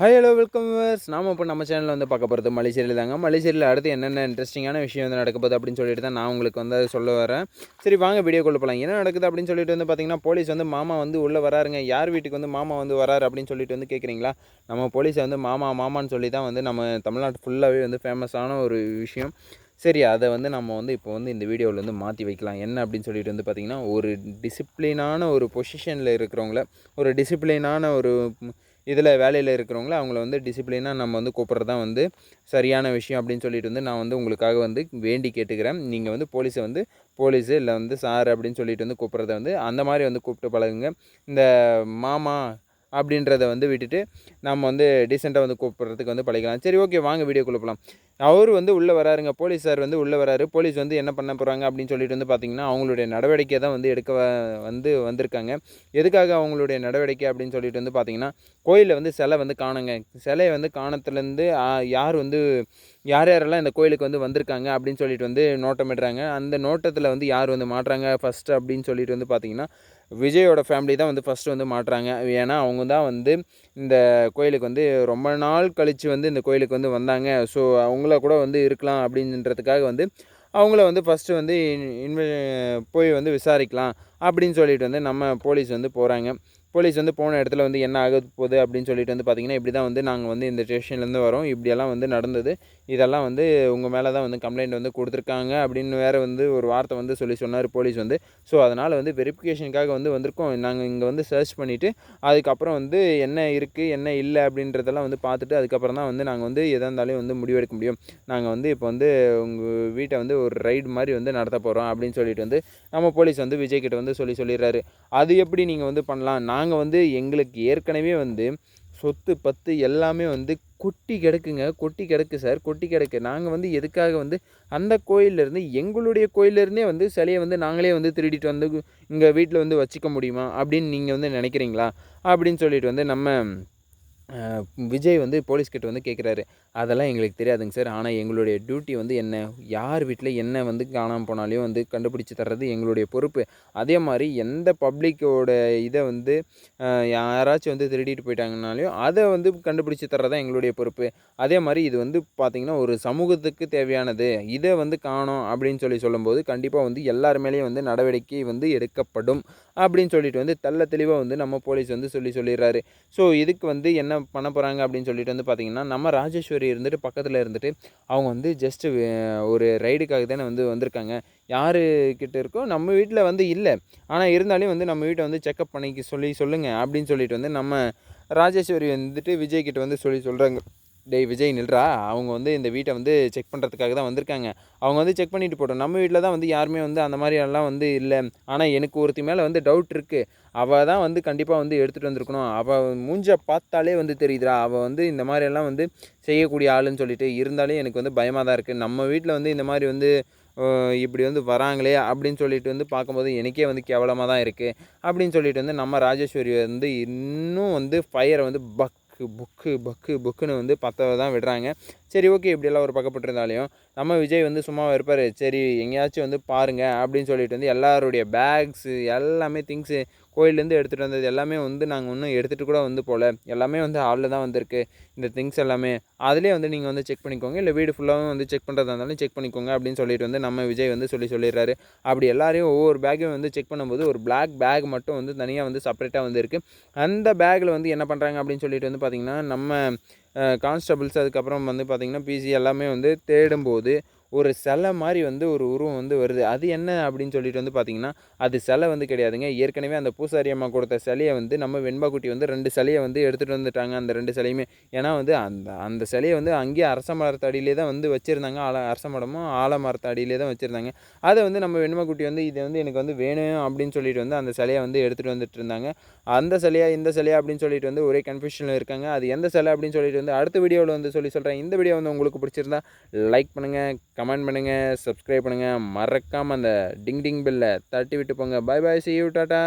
Hi hello welcome verse நாம இப்போ நம்ம சேனலில் வந்து பார்க்க போகிறது மலைசேரியில் தாங்க. மலேசியாவில் அடுத்து என்னென்ன இன்ட்ரெஸ்டிங்கான விஷயம் வந்து நடக்க போகுது அப்படின்னு சொல்லிட்டு தான் நான் உங்களுக்கு வந்து அதை சொல்ல வரேன். சரி வாங்க வீடியோக்குள்ள போகலாம் என்ன நடக்குது அப்படின்னு சொல்லிட்டு வந்து பார்த்தீங்கன்னா போலீஸ் வந்து மாமா வந்து உள்ளே வராருங்க. யார் வீட்டுக்கு வந்து மாமா வந்து வராரு அப்படின்னு சொல்லிட்டு வந்து கேட்குறீங்களா நம்ம போலீஸை வந்து மாமா மாமான்னு சொல்லி தான் வந்து நம்ம தமிழ்நாட்டு ஃபுல்லாகவே வந்து ஃபேமஸான ஒரு விஷயம். சரி அதை வந்து நம்ம வந்து இப்போ வந்து இந்த வீடியோவில் வந்து மாற்றி வைக்கலாம். என்ன அப்படின்னு சொல்லிட்டு வந்து பார்த்திங்கன்னா ஒரு டிசிப்ளினான ஒரு பொசிஷனில் இருக்கிறவங்கள ஒரு டிசிப்ளினான ஒரு இதில் வேலையில் இருக்கிறவங்கள அவங்கள வந்து டிசிப்ளினாக நம்ம வந்து கூப்பிட்றது தான் வந்து சரியான விஷயம் அப்படின்னு சொல்லிட்டு வந்து நான் வந்து உங்களுக்காக வந்து வேண்டி கேட்டுக்கிறேன். நீங்கள் வந்து போலீஸை வந்து போலீஸு இல்லை வந்து சார் அப்படின்னு சொல்லிட்டு வந்து கூப்பிட்றத வந்து அந்த மாதிரி வந்து கூப்பிட்டு பழகுங்க. இந்த மாமா அப்படின்றத வந்து விட்டுட்டு நம்ம வந்து டீசெண்டாக வந்து கூப்பிட்றதுக்கு வந்து பழகிக்கலாம். சரி ஓகே வாங்க வீடியோக்குள்ளே போகலாம் அவர் வந்து உள்ளே வராருங்க. போலீஸ் சார் வந்து உள்ளே வராரு. போலீஸ் வந்து என்ன பண்ண போகிறாங்க அப்படின்னு சொல்லிட்டு வந்து பார்த்திங்கன்னா அவங்களுடைய நடவடிக்கை தான் வந்து எடுக்க வந்து வந்திருக்காங்க. எதுக்காக அவங்களுடைய நடவடிக்கை அப்படின்னு சொல்லிட்டு வந்து பார்த்திங்கன்னா கோயிலில் வந்து சிலை வந்து காணுங்க. சிலையை வந்து காணத்துலேருந்து யார் வந்து யார் யாரெல்லாம் இந்த கோயிலுக்கு வந்து வந்திருக்காங்க அப்படின்னு சொல்லிட்டு வந்து நோட்டமிடுறாங்க. அந்த நோட்டத்தில் வந்து யார் வந்து மாட்டுறாங்க? ஃபஸ்ட்டு அப்படின்னு சொல்லிட்டு வந்து பார்த்திங்கன்னா விஜயோட ஃபேமிலி தான் வந்து ஃபஸ்ட்டு வந்து மாட்டுறாங்க. ஏன்னா அவங்க தான் வந்து இந்த கோயிலுக்கு வந்து ரொம்ப நாள் கழித்து வந்து இந்த கோயிலுக்கு வந்து வந்தாங்க. ஸோ அவங்கள கூட வந்து இருக்கலாம் அப்படின்றதுக்காக வந்து அவங்கள வந்து ஃபஸ்ட்டு வந்து இன்வெ போய் வந்து விசாரிக்கலாம் அப்படின்னு சொல்லிட்டு வந்து நம்ம போலீஸ் வந்து போகிறாங்க போலீஸ் வந்து போன இடத்துல வந்து என்ன ஆக போகுது அப்படின்னு சொல்லிட்டு வந்து பார்த்திங்கன்னா இப்படி தான் வந்து நாங்கள் வந்து இந்த ஸ்டேஷன்லேருந்து வரோம். இப்படியெல்லாம் வந்து நடந்தது. இதெல்லாம் வந்து உங்கள் மேலே தான் வந்து கம்ப்ளைண்ட் வந்து கொடுத்துருக்காங்க அப்படின்னு வேறு வந்து ஒரு வார்த்தை வந்து சொல்லி சொன்னார் போலீஸ் வந்து. ஸோ அதனால் வந்து வெரிஃபிகேஷனுக்காக வந்து வந்திருக்கோம். நாங்கள் இங்கே வந்து சர்ச் பண்ணிவிட்டு அதுக்கப்புறம் வந்து என்ன இருக்குது என்ன இல்லை அப்படின்றதெல்லாம் வந்து பார்த்துட்டு அதுக்கப்புறம் தான் வந்து நாங்கள் வந்து எதாக இருந்தாலும் வந்து முடிவெடுக்க முடியும். நாங்கள் வந்து இப்போ வந்து உங்கள் வீட்டை வந்து ஒரு ரைடு மாதிரி வந்து நடத்த போகிறோம் அப்படின்னு சொல்லிட்டு வந்து நம்ம போலீஸ் வந்து விஜய்கிட்ட வந்து சொல்லி சொல்லிடுறாரு. அது எப்படி நீங்கள் வந்து பண்ணலாம்? நான் நாங்கள் வந்து எங்களுக்கு ஏற்கனவே வந்து சொத்து பத்து எல்லாமே வந்து கொட்டி கிடக்குங்க. கொட்டி கிடக்கு சார். கொட்டி கிடக்கு. நாங்கள் வந்து எதுக்காக வந்து அந்த கோயிலேருந்து எங்களுடைய கோயிலேருந்தே வந்து சிலையை வந்து நாங்களே வந்து திருடிட்டு வந்து இங்கே வீட்டில் வந்து வச்சுக்க முடியுமா அப்படின்னு நீங்கள் வந்து நினைக்கிறீங்களா? அப்படின்னு சொல்லிட்டு வந்து நம்ம விஜய் வந்து போலீஸ்கிட்ட வந்து கேட்குறாரு அதெல்லாம் எங்களுக்கு தெரியாதுங்க சார். ஆனால் எங்களுடைய டியூட்டி வந்து என்ன? யார் வீட்டில் என்ன வந்து காணாமல் போனாலையும் வந்து கண்டுபிடிச்சி தர்றது எங்களுடைய பொறுப்பு. அதே மாதிரி எந்த பப்ளிக்கோட இதை வந்து யாராச்சும் வந்து திருடிட்டு போயிட்டாங்கனாலையும் அதை வந்து கண்டுபிடிச்சி தர்றது தான் எங்களுடைய பொறுப்பு. அதே மாதிரி இது வந்து பார்த்திங்கன்னா ஒரு சமூகத்துக்கு தேவையானது. இதை வந்து காணோம் அப்படின்னு சொல்லி சொல்லும்போது கண்டிப்பாக வந்து எல்லார் மேலேயும் வந்து நடவடிக்கை வந்து எடுக்கப்படும் அப்படின்னு சொல்லிட்டு வந்து தெள்ள தெளிவாக வந்து நம்ம போலீஸ் வந்து சொல்லி சொல்லிடுறாரு. ஸோ இதுக்கு வந்து என்ன பண்ண போகிறாங்க அப்படின்னு சொல்லிட்டு வந்து பார்த்திங்கன்னா நம்ம ராஜேஸ்வரி இருந்துட்டு பக்கத்தில் இருந்துட்டு அவங்க வந்து ஜஸ்ட்டு ஒரு ரைடுக்காக தானே வந்து வந்திருக்காங்க. யாருக்கிட்ட இருக்கோ நம்ம வீட்டில் வந்து இல்லை. ஆனால் இருந்தாலும் வந்து நம்ம வீட்டை வந்து செக்கப் பண்ணிக்க சொல்லி சொல்லுங்கள் அப்படின்னு சொல்லிட்டு வந்து நம்ம ராஜேஸ்வரி வந்துட்டு விஜய்கிட்ட வந்து சொல்லி சொல்கிறாங்க டேய் விஜய் நில்றா. அவங்க வந்து இந்த வீட்டை வந்து செக் பண்ணுறதுக்காக தான் வந்திருக்காங்க. அவங்க வந்து செக் பண்ணிட்டு போட்டோம். நம்ம வீட்டில் தான் வந்து யாருமே வந்து அந்த மாதிரி எல்லாம் வந்து இல்லை. ஆனால் எனக்கு ஒருத்தி மேலே வந்து டவுட் இருக்குது அவள் தான் வந்து கண்டிப்பாக வந்து எடுத்துகிட்டு வந்திருக்கணும். அவள் மூஞ்ச பார்த்தாலே வந்து தெரியுதுடா. அவள் வந்து இந்த மாதிரியெல்லாம் வந்து செய்யக்கூடிய ஆளுன்னு சொல்லிட்டு இருந்தாலே எனக்கு வந்து பயமாக தான் இருக்குது நம்ம வீட்டில் வந்து இந்த மாதிரி வந்து இப்படி வந்து வராங்களே அப்படின்னு சொல்லிட்டு வந்து பார்க்கும்போது எனக்கே வந்து கேவலமாக தான் இருக்குது அப்படின்னு சொல்லிட்டு வந்து நம்ம ராஜேஸ்வரி வந்து இன்னும் வந்து ஃபயரை வந்து பக் புக்கு புக்கு பக்கு புக்குன்னு வந்து பற்ற தான் விடுறாங்க. சரி ஓகே இப்படியெல்லாம் ஒரு பக்கப்பட்டிருந்தாலையும் நம்ம விஜய் வந்து சும்மாவே இருப்பார். சரி எங்கேயாச்சும் வந்து பாருங்கள் அப்படின்னு சொல்லிட்டு வந்து எல்லாருடைய பேக்ஸு எல்லாமே திங்ஸு கோயிலேருந்து எடுத்துகிட்டு வந்தது எல்லாமே வந்து நாங்கள் இன்னும் எடுத்துகிட்டு கூட வந்து போகல எல்லாமே வந்து ஹாலில் தான் வந்திருக்கு. இந்த திங்ஸ் எல்லாமே அதிலே வந்து நீங்கள் வந்து செக் பண்ணிக்கோங்க. இல்லை வீடு ஃபுல்லாகவும் வந்து செக் பண்ணுறதா இருந்தாலும் செக் பண்ணிக்கோங்க அப்படின்னு சொல்லிட்டு வந்து நம்ம விஜய் வந்து சொல்லி சொல்லிடுறாரு. அப்படி எல்லாரையும் ஒவ்வொரு பேக்கையும் வந்து செக் பண்ணும்போது ஒரு பிளாக் பேக் மட்டும் வந்து தனியாக வந்து செப்பரேட்டாக வந்துருக்கு அந்த பேக்கில் வந்து என்ன பண்ணுறாங்க அப்படின்னு சொல்லிட்டு வந்து பார்த்திங்கன்னா நம்ம கான்ஸ்டபிள்ஸ் அதுக்கப்புறம் வந்து பார்த்திங்கன்னா பிசி எல்லாமே வந்து தேடும்போது ஒரு சிலை மாதிரி வந்து ஒரு உருவம் வந்து வருது. அது என்ன அப்படின்னு சொல்லிட்டு வந்து பார்த்திங்கன்னா அது சிலை வந்து கிடையாதுங்க. ஏற்கனவே அந்த பூசாரி அம்மா கொடுத்த சிலையை வந்து நம்ம வெண்பாக்குட்டி வந்து ரெண்டு சிலையை வந்து எடுத்துகிட்டு வந்துட்டாங்க அந்த ரெண்டு சிலையுமே. ஏன்னா வந்து அந்த அந்த சிலையை வந்து அங்கேயே அரச மரத்தடியிலே தான் வந்து வச்சுருந்தாங்க. ஆல அரச மரமும் ஆலமரத்தடியிலே தான் வச்சுருந்தாங்க. அதை வந்து நம்ம வெண்பாக்குட்டி வந்து இது வந்து எனக்கு வந்து வேணும் அப்படின்னு சொல்லிட்டு வந்து அந்த சிலையை வந்து எடுத்துகிட்டு வந்துட்டு இருந்தாங்க. அந்த சிலையா இந்த சிலையா அப்படின்னு சொல்லிட்டு வந்து ஒரே கன்ஃபியூஷனில் இருக்காங்க. அது எந்த சிலை அப்படின்னு சொல்லிட்டு வந்து அடுத்த வீடியோவில் வந்து சொல்லி சொல்கிறேன் இந்த வீடியோ வந்து உங்களுக்கு பிடிச்சிருந்தா லைக் பண்ணுங்கள் கமெண்ட் பண்ணுங்கள் சப்ஸ்கிரைப் பண்ணுங்கள் மறக்காமல் அந்த டிங் டிங் பில்லை தட்டி விட்டு போங்க bye bye see you tata